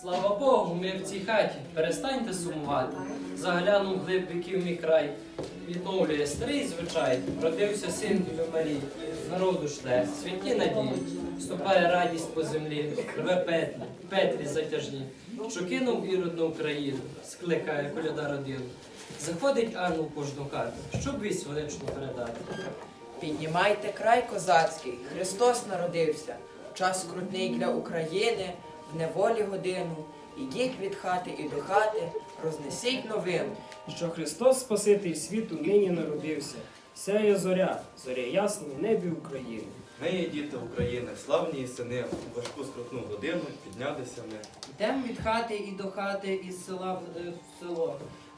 Слава Богу, ми в цій хаті. Перестаньте сумувати. Заглянув глиб віків мій край. Відновлює старий звичай. Родився син Діви Марії. Народу шле, святі надії. Ступає радість по землі, рве петлі, петлі затяжні. Що кинув ірод на Україну, скликає коляда родину. Заходить в кожну хату, щоб вість величну передати. Піднімайте край козацький, Христос народився. Час скрутний для України, в неволі годину. Ідіть від хати і до хати, рознесіть новину. що Христос Спаситель світу нині народився. Сяє зоря, зоря ясна в небі України. Ми є діти України, славні і сини, у важку скрутну годину піднялися ми. Йдемо від хати і до хати, із села е, в село.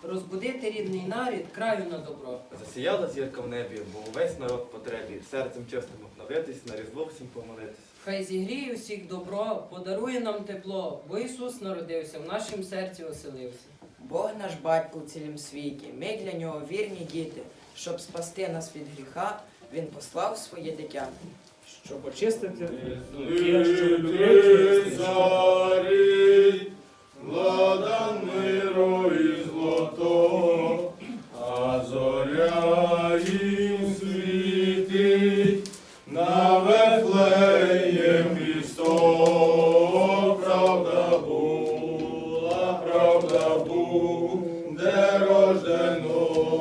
Розбудити рідний нарід, краю на добро. Засіяла зірка в небі, бо увесь народ в потребі, серцем чистим обновитись, на різдво всім помолитись. Хай зігріє усіх добро, подарує нам тепло, бо Ісус народився, в нашім серці оселився. Бог наш батько в цілім світі, ми для нього вірні діти. Щоб спасти нас від гріха, Він послав своє дитя. Щоб очистити що владан миру і а зоря світить на Вифлеєм. Правда була, правда буде рожденому,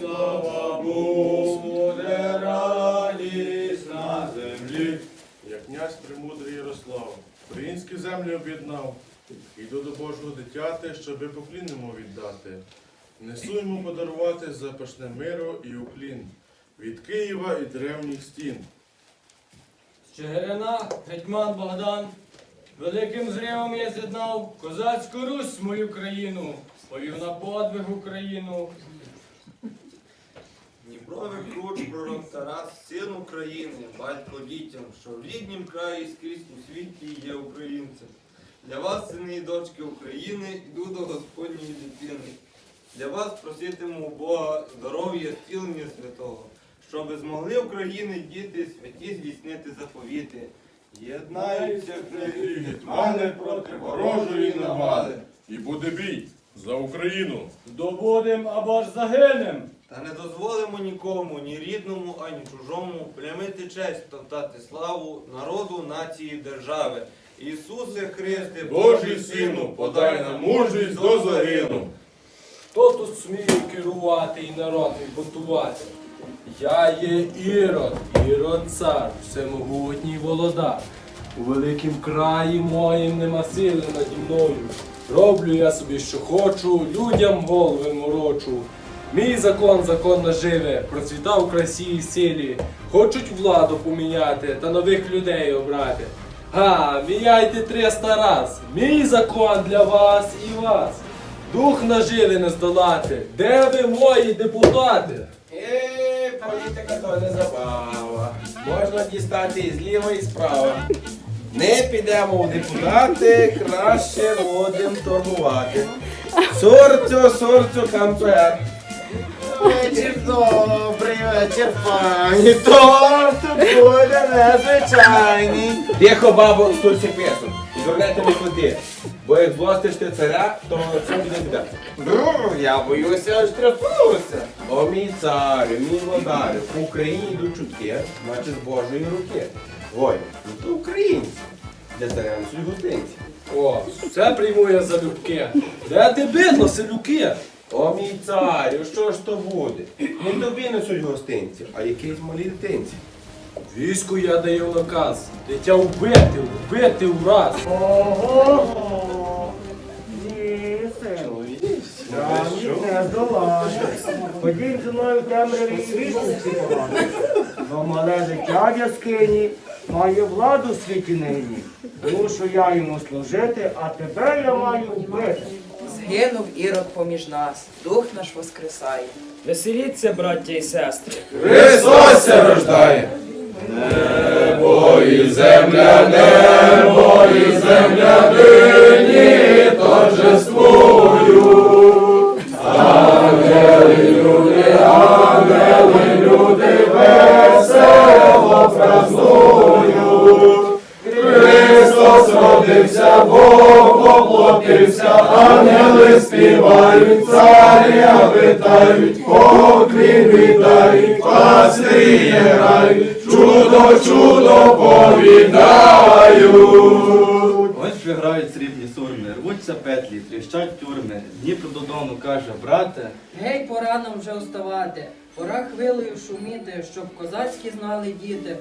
слава буде на землі. Як князь премудрий Ярослав, українські землі об'єднав, йду до Божого дитяти, щоби поклін йому віддати. Несу йому подарувати запашне миро і уклін від Києва і древніх стін. З Чигирина гетьман Богдан великим зривом я з'єднав козацьку Русь мою країну, повів на подвиг Україну. Дніпровий круч, пророк Тарас, син України, батько дітям, що в ріднім краї скрізь у світі є українцем. Для вас, сини і дочки України, йду до Господньої дитини. Для вас проситиму у Бога здоров'я, зцілення святого, щоби змогли України діти святі здійснити заповіти. Єднаються гетьмани проти ворожої навали. І буде бій за Україну. Добудем або ж загинем. Та не дозволимо нікому, ні рідному, ані чужому, плямити честь, топтати славу народу, нації, держави. Ісусе Христе, Божий сину, подай нам мужність до загину. Хто тут сміє керувати і народ бунтувати? Я є Ірод, Ірод цар, всемогутній володар. У великім краї моїм нема сили наді мною. Роблю я собі, що хочу, людям голови морочу. Мій закон, закон наживе, процвітав красі і силі. Хочуть владу поміняти та нових людей обрати. Га, міняйте 300 раз. Мій закон для вас і вас. Дух наживи не здолати. Де ви мої депутати? Е, політика то не забава. Можна дістати і зліва, і справа. Не підемо у депутати, краще будемо торгувати. Сорцю, сорцю, кампер. Вечір добрий, вечір пані, торт буде незвичайний. Тихо, бабо, стульці песу. І дурнете не ходи. Бо як злостиш ти царя, то це буде біда. Бррр, я боюся, аж трясуся. О, мій царю, мій владарю, по Україні йдуть чутки, наче з Божої руки. Ой, ну то українці. Для царя несуть гостинці. О, все прийму я за любки. Де ти бидло, селюки? О, мій царю, що ж то буде? Не тобі несуть гостинці, а якійсь малій дитинці. Війську я даю наказ. Дитя вбити, вбити враз. Ого! Ні, сину. не здолаєш. Ходім зі мною в темряві і вічності погано. Но мале життя в яскині має владу в світі нині. Мушу я йому служити, а тебе я маю вбити. Згинув ірод поміж нас, дух наш воскресає. Веселіться, браття і сестри. Христос рождає. Небо і земля, небо і земля нині торжествують. Ангели, люди, ангели, люди весело празнують. Христос родився, Бог народився, ангели співають, царя витають, поклін віддають, пастирі грають, чудо, чудо повідають. Ось вже грають срібні сурми, рвуться петлі, тріщать тюрми. Дніпро додому каже, брате, Гей, пора нам вже вставати, пора хвилею шуміти, щоб козацькі знали діти,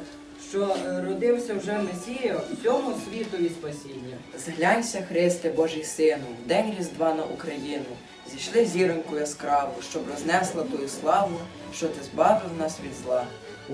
що е, родився вже Месія, всьому світові спасіння. Зглянься, Христе, Божий Сину, в день Різдва на Україну. Зійшли зіроньку яскраву, щоб рознесла тую славу, що ти збавив нас від зла.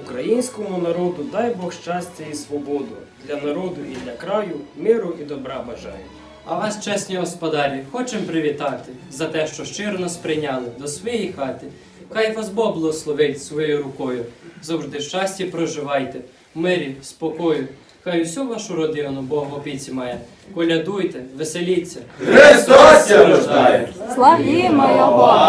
Українському народу дай Бог щастя і свободу. Для народу і для краю миру і добра бажаю. А вас, чесні господарі, хочемо привітати за те, що щиро нас прийняли до своєї хати. Хай вас Бог благословить своєю рукою. Завжди в щасті проживайте, мирі, спокою. Хай усю вашу родину Бог в опіці має. Колядуйте, веселіться. Христос рождає! Славімо Його!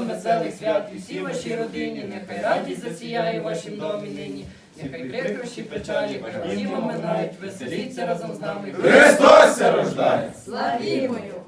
Вам веселих свят і всій вашій родині, нехай радість засіяє в вашім домі нині, нехай прикрощі печалі всі всіма минають, веселіться разом з нами. Христос рождає! Славімо Його!